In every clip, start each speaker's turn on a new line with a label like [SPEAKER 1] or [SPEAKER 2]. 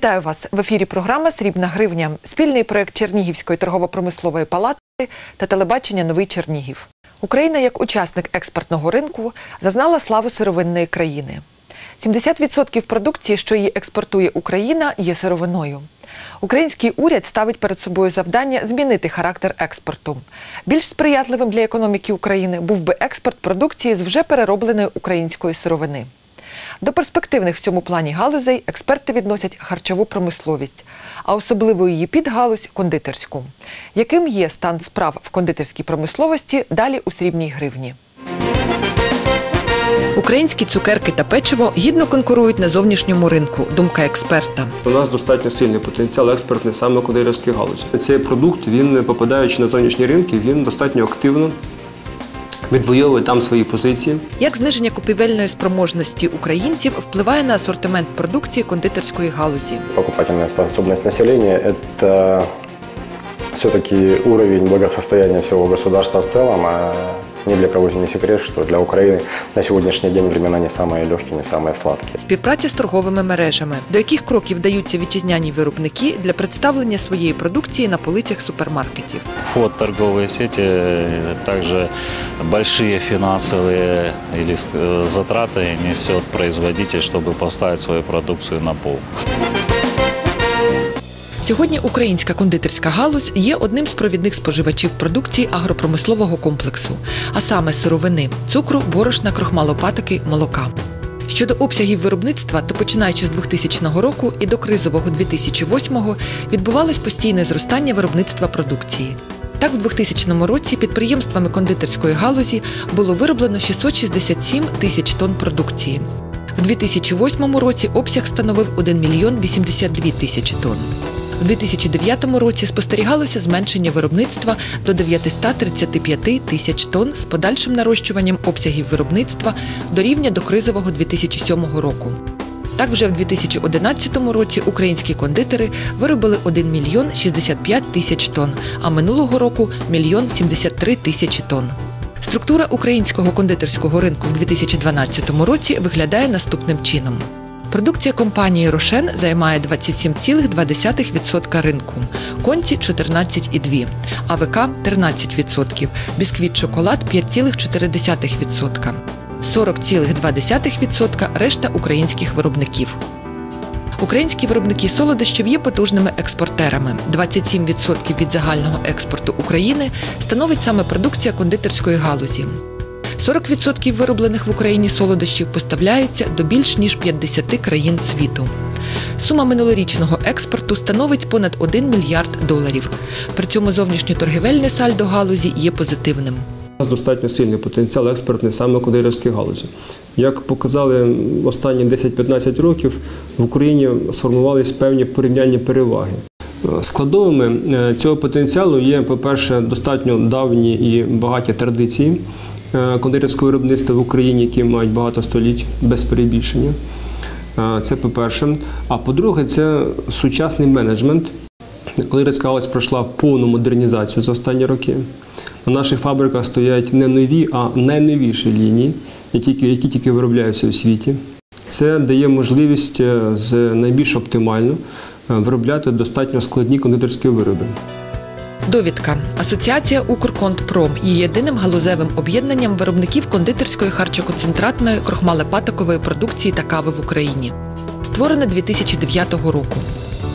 [SPEAKER 1] Вітаю вас в ефірі. Програма Срібна гривня, спільний проект Чернігівської торгово-промислової палати та телебачення Новий Чернігів. Україна, як учасник експортного ринку, зазнала славу сировинної країни. 70% продукції, що її експортує Україна, є сировиною. Український уряд ставить перед собою завдання змінити характер експорту. Більш сприятливим для економіки України був би експорт продукції з вже переробленої української сировини. До перспективних в цьому плані галузей експерти відносять харчову промисловість, а особливо її підгалузь кондитерську. Яким є стан справ в кондитерській промисловості далі у срібній гривні? Українські цукерки та печиво гідно конкурують на зовнішньому ринку. Думка експерта.
[SPEAKER 2] У нас достатньо сильний потенціал експортний саме кодирівської галузі. Цей продукт, він попадаючи на зовнішні ринки, він достатньо активно відвоює там свої позиції.
[SPEAKER 1] Як зниження купівельної спроможності українців впливає на асортимент продукції кондитерської галузі?
[SPEAKER 3] Покупательна способність населення це все-таки уровень благосостояния всего государства в целом, а ни для кого не секрет, что для Украины на сегодняшний день времена не самые легкие, не самые сладкие.
[SPEAKER 1] Співпраця з торговими мережами. До яких кроків вдаються вітчизняні виробники для представлення своєї продукції на полицях супермаркетів?
[SPEAKER 4] Вход в торговые сети, э, также большие финансовые или э, затраты несет производитель, чтобы поставить свою продукцию на полку.
[SPEAKER 1] Сьогодні українська кондитерська галузь є одним з провідних споживачів продукції агропромислового комплексу, а саме сировини цукру, борошна, крохмалопатоки, молока. Щодо обсягів виробництва, то починаючи з 2000 року і до кризового 2008-го відбувалось постійне зростання виробництва продукції. Так, в 2000 році підприємствами кондитерської галузі було вироблено 667 тисяч тонн продукції. В 2008 році обсяг становив 1 мільйон 82 тисячі тонн. У 2009 році спостерігалося зменшення виробництва до 935 тисяч тонн з подальшим нарощуванням обсягів виробництва до рівня докризового 2007 року. Так, вже в 2011 році українські кондитери виробили 1 мільйон 65 тисяч тонн, а минулого року – мільйон 73 тисячі тонн. Структура українського кондитерського ринку в 2012 році виглядає наступним чином. Продукція компанії Рошен займає 27,2% ринку, конці 14,2%, АВК 13%, бісквіт шоколад 5,4%, 40,2% решта українських виробників. Українські виробники солодощів є потужними експортерами. 27% від загального експорту України становить саме продукція кондитерської галузі. 40% вироблених в Україні солодощів поставляються до більш ніж 50 країн світу. Сума минулорічного експорту становить понад 1 мільярд доларів. При цьому зовнішньоторгівельне сальдо галузі є позитивним.
[SPEAKER 2] У нас достатньо сильний потенціал експортний саме кодирівської галузі. Як показали останні 10-15 років, в Україні сформувалися певні порівняльні переваги. Складовими е, цього потенціалу є, по-перше, достатньо давні і багаті традиції кондитерського виробництва в Україні, які мають багато століть без перебільшення. Е, Це по-перше. А по-друге, це сучасний менеджмент. Кондитерська галузь пройшла повну модернізацію за останні роки. На наших фабриках стоять не нові, а найновіші лінії, які, які тільки виробляються у світі. Це дає можливість е, з найбільш оптимально е, виробляти достатньо складні кондитерські вироби.
[SPEAKER 1] Довідка. Асоціація Укрконтпром є єдиним галузевим об'єднанням виробників кондитерської харчоконцентратної крохмалепатокової продукції та кави в Україні. Створене 2009 року.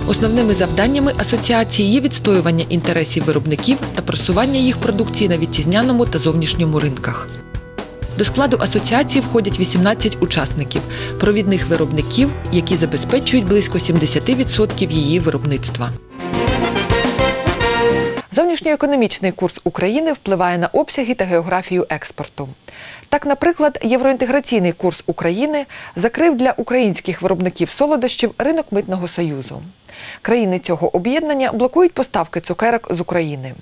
[SPEAKER 1] Основними завданнями асоціації є відстоювання інтересів виробників та просування їх продукції на вітчизняному та зовнішньому ринках. До складу асоціації входять 18 учасників, провідних виробників, які забезпечують близько 70% її виробництва. Зовнішньоекономічний курс України впливає на обсяги та географію експорту. Так, наприклад, євроінтеграційний курс України закрив для українських виробників солодощів ринок митного союзу. Країни цього об'єднання блокують поставки цукерок з України.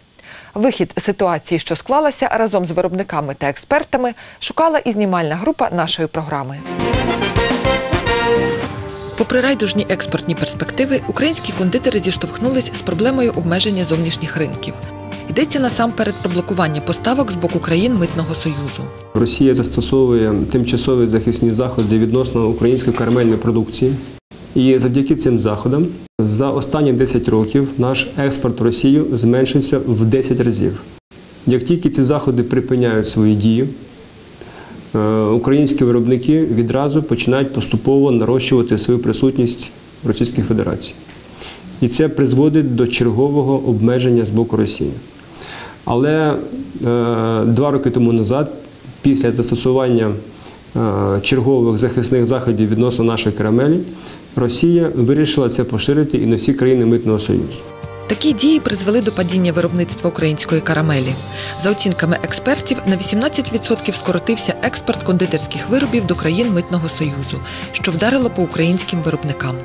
[SPEAKER 1] Вихід ситуації, що склалася разом з виробниками та експертами, шукала і знімальна група нашої програми. Попри райдужні експортні перспективи, українські кондитери зіштовхнулись з проблемою обмеження зовнішніх ринків. Йдеться насамперед про блокування поставок з боку країн митного союзу.
[SPEAKER 2] Росія застосовує тимчасові захисні заходи відносно української карамельної продукції. І завдяки цим заходам за останні 10 років наш експорт в Росію зменшився в 10 разів. Як тільки ці заходи припиняють свою дію, українські виробники відразу починають поступово нарощувати свою присутність в Російській Федерації. І це призводить до чергового обмеження з боку Росії. Але е, два роки тому назад, після застосування е, чергових захисних заходів відносно нашої карамелі, Росія вирішила це поширити і на всі країни Митного Союзу.
[SPEAKER 1] Такі дії призвели до падіння виробництва української карамелі. За оцінками експертів, на 18% скоротився експорт кондитерських виробів до країн Митного Союзу, що вдарило по українським виробникам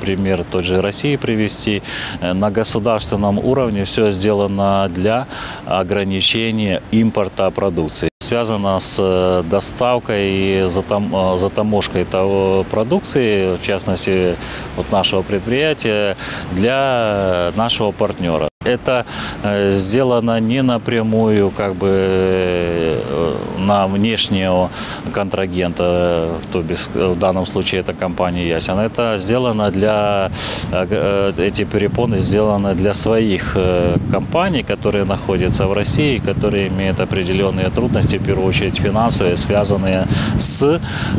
[SPEAKER 4] пример той же России привести. Э, На государственном уровне все сделано для ограничения импорта продукции. Связано с э, доставкой и затам- э, затаможкой того продукции, в частности, от нашего предприятия, для нашего партнера. Это э, сделано не напрямую, как бы э, на внешнего контрагента, э, то бишь э, в данном случае это компания Ясен. Это сделано для э, г- э, эти перепоны сделаны для своих э, компаний, которые находятся в России, которые имеют определенные трудности, в первую очередь финансовые, связанные с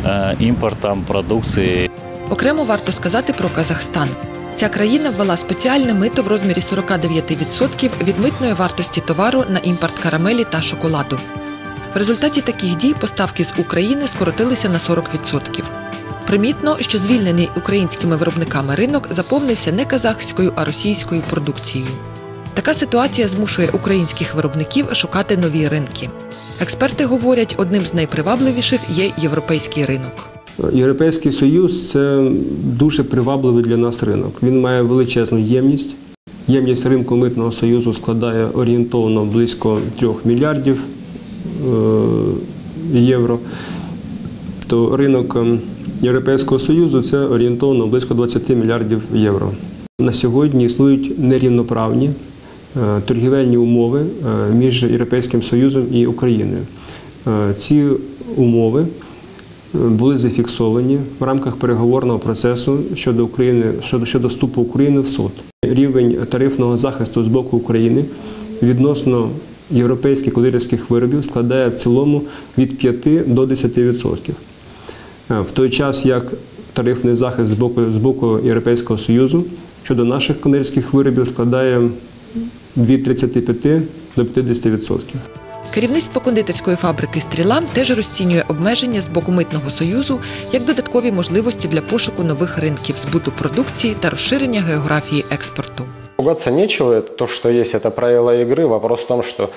[SPEAKER 4] э, импортом продукции
[SPEAKER 1] Окремо варто сказати про Казахстан. Ця країна ввела спеціальне мито в розмірі 49% від митної вартості товару на імпорт карамелі та шоколаду. В результаті таких дій поставки з України скоротилися на 40%. Примітно, що звільнений українськими виробниками ринок заповнився не казахською, а російською продукцією. Така ситуація змушує українських виробників шукати нові ринки. Експерти говорять, одним з найпривабливіших є європейський ринок.
[SPEAKER 2] Європейський Союз це дуже привабливий для нас ринок. Він має величезну ємність. Ємність ринку митного союзу складає орієнтовно близько 3 мільярдів е, євро. То ринок е, Європейського Союзу це орієнтовно близько 20 мільярдів євро. На сьогодні існують нерівноправні е, торгівельні умови е, між Європейським Союзом і Україною. Ці умови були зафіксовані в рамках переговорного процесу щодо України щодо, щодо вступу України в суд. Рівень тарифного захисту з боку України відносно європейських кулірівських виробів складає в цілому від 5 до 10%. Е, В той час як тарифний захист з боку, з боку Європейського Союзу щодо наших конерських виробів складає від 35 до 50%.
[SPEAKER 1] Керівництво кондитерської фабрики Стріла теж розцінює обмеження з боку митного союзу як додаткові можливості для пошуку нових ринків збуту продукції та розширення географії експорту.
[SPEAKER 3] Ругаться нечего, это то, что есть, это правила игры. Вопрос в том, что э,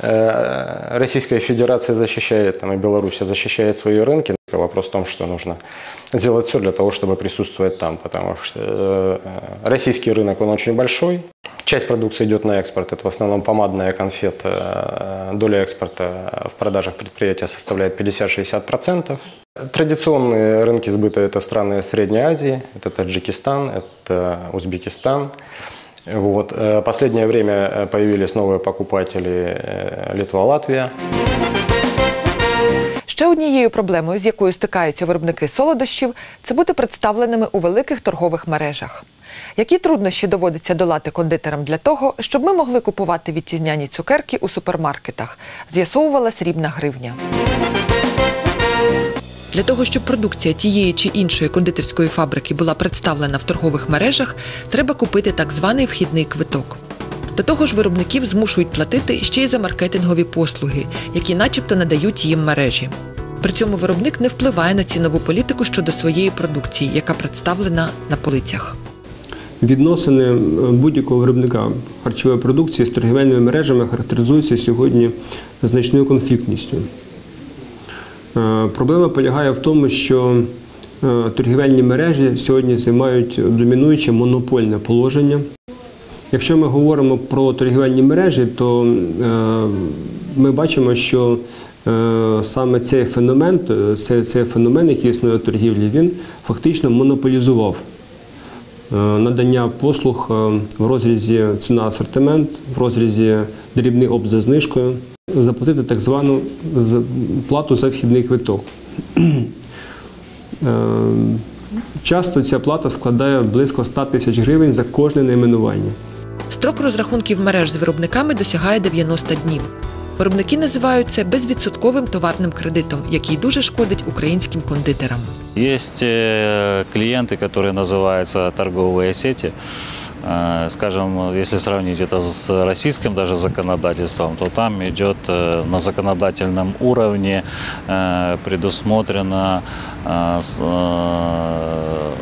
[SPEAKER 3] Российская Федерация защищает, там, и Беларусь защищает свои рынки. Вопрос в том, что нужно сделать все для того, чтобы присутствовать там, потому что э, российский рынок, он очень большой. Часть продукции идет на экспорт, это в основном помадные конфеты. Э, Доля экспорта в продажах предприятия составляет 50-60%. Традиционные рынки сбыта – это страны Средней Азии, это Таджикистан, это Узбекистан. Вот. Э, Последнее время э, появились новые покупатели э, Литва, Латвия.
[SPEAKER 1] Ще однією проблемою, з якою стикаються виробники солодощів, це бути представленими у великих торгових мережах. Які труднощі доводиться долати кондитерам для того, щоб ми могли купувати вітчизняні цукерки у супермаркетах, з'ясовувала срібна гривня. Для того, щоб продукція тієї чи іншої кондитерської фабрики була представлена в торгових мережах, треба купити так званий вхідний квиток. До того ж, виробників змушують платити ще й за маркетингові послуги, які начебто надають їм мережі. При цьому виробник не впливає на цінову політику щодо своєї продукції, яка представлена на полицях.
[SPEAKER 2] Відносини е, будь-якого виробника харчової продукції з торгівельними мережами характеризуються сьогодні значною конфліктністю. Е, Проблема полягає в тому, що е, торгівельні мережі сьогодні займають домінуюче монопольне положення. Якщо ми говоримо про торгівельні мережі, то е, ми бачимо, що саме цей феномен, цей, цей феномен, який існує в торгівлі, він фактично монополізував надання послуг в розрізі ціна асортимент, в розрізі дрібний об за знижкою, заплатити так звану з- плату за вхідний квиток. Е, Часто ця плата складає близько 100 тисяч гривень за кожне найменування.
[SPEAKER 1] Строк розрахунків мереж з виробниками досягає 90 днів. Виробники називають це безвідсотковим товарним кредитом, який дуже шкодить українським кондитерам.
[SPEAKER 4] Есть э, клиенты, которые называются торговые сети. Э, Скажем, если сравнить это с российским даже законодательством, то там идет э, на законодательном уровне э, предусмотрено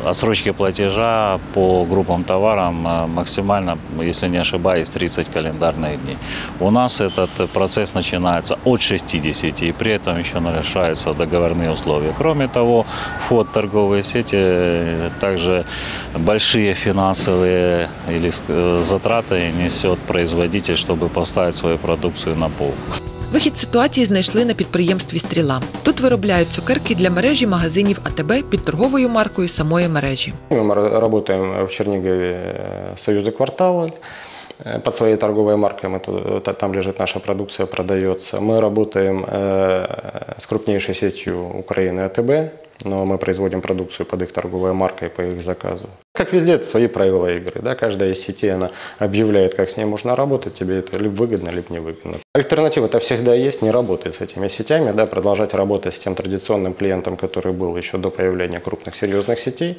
[SPEAKER 4] отсрочки платежа по группам товарам э, максимально, если не ошибаюсь, 30 календарных дней. У нас этот процесс начинается от 60, и при этом еще нарушаются договорные условия. Кроме того, вход в торговые сети также большие финансовые или э, затраты несет производитель, чтобы поставить свою продукцию на полку.
[SPEAKER 1] Вихід з ситуації знайшли на підприємстві Стріла. Тут виробляють цукерки для мережі магазинів АТБ під торговою маркою самої мережі.
[SPEAKER 3] Мы ра- работаем в Чернигове э, «Союзы квартала». Э, Под своей торговой маркой мы тут- та- там лежит наша продукция, продается. Мы работаем э, с крупнейшей сетью Украины АТБ, но мы производим продукцию под их торговой маркой по их заказу. Как везде, это свои правила игры. Да? Каждая из сетей она объявляет, как с ней можно работать, тебе это либо выгодно, либо невыгодно. Альтернатива-то всегда есть, не работает с этими сетями, да, продолжать работать с тем традиционным клиентом, который был еще до появления крупных серьезных сетей.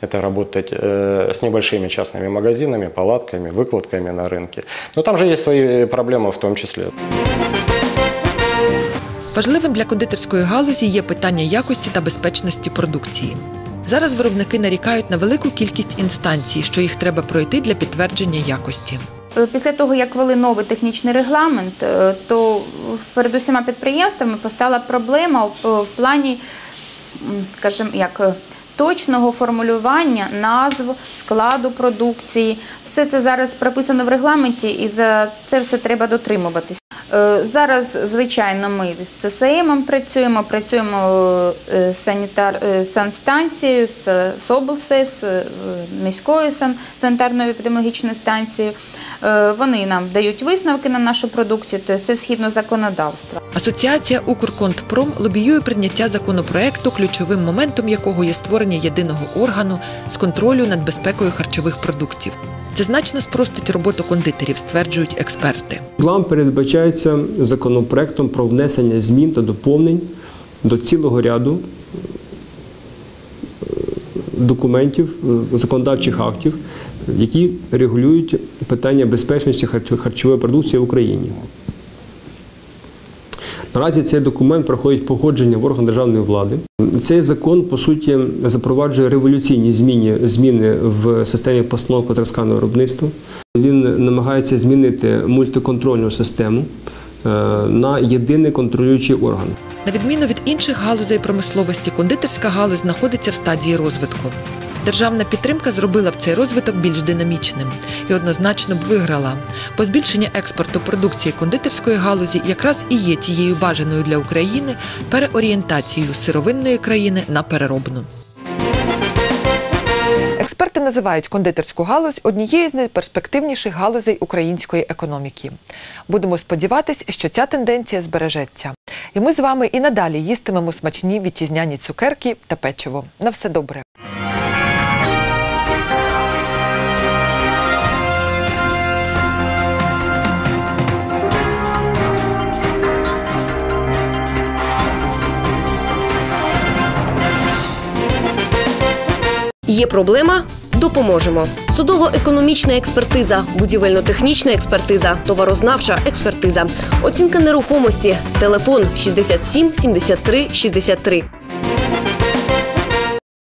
[SPEAKER 3] Это работать э, с небольшими частными магазинами, палатками, выкладками на рынке. Но там же есть свои проблемы в том числе.
[SPEAKER 1] Важливим для кондитерської галузі є питання якості та безпечності продукції. Зараз виробники нарікають на велику кількість інстанцій, що їх треба пройти для підтвердження якості.
[SPEAKER 5] Е, Після того, як ввели новий технічний регламент, е, то перед усіма підприємствами постала проблема в- плані, скажімо, як е, точного формулювання назв, складу продукції. Все це зараз прописано в регламенті, і за це все треба дотримуватись. Е, Зараз, звичайно, ми з ЦСМ працюємо, працюємо е, санітар, е, санстанцією, з з облсес, з міською сан, санітарною епідеміологічною станцією. Вони нам дають висновки на нашу продукцію, то все згідно законодавства.
[SPEAKER 1] Асоціація Укрконтпром лобіює прийняття законопроекту, ключовим моментом якого є створення єдиного органу з контролю над безпекою харчових продуктів. Це значно спростить роботу кондитерів, стверджують експерти.
[SPEAKER 2] План передбачається законопроектом про внесення змін та доповнень до цілого ряду е, документів, е, законодавчих актів, які регулюють питання безпечності харч- харчової продукції в Україні. Наразі цей документ проходить погодження в орган державної влади. Цей закон, по суті, запроваджує революційні зміни, зміни в системі постановки трасканого виробництва. Він намагається змінити мультиконтрольну систему е, на єдиний контролюючий орган.
[SPEAKER 1] На відміну від інших галузей промисловості, кондитерська галузь знаходиться в стадії розвитку. Державна підтримка зробила б цей розвиток більш динамічним і однозначно б виграла. Бо збільшення експорту продукції кондитерської галузі якраз і є тією бажаною для України переорієнтацією сировинної країни на переробну. Експерти називають кондитерську галузь однією з найперспективніших галузей української економіки. Будемо сподіватись, що ця тенденція збережеться. І ми з вами і надалі їстимемо смачні вітчизняні цукерки та печиво. На все добре.
[SPEAKER 6] Є проблема? Допоможемо. Судово-економічна експертиза, будівельно-технічна експертиза, товарознавча експертиза, оцінка нерухомості, телефон 67 73 63.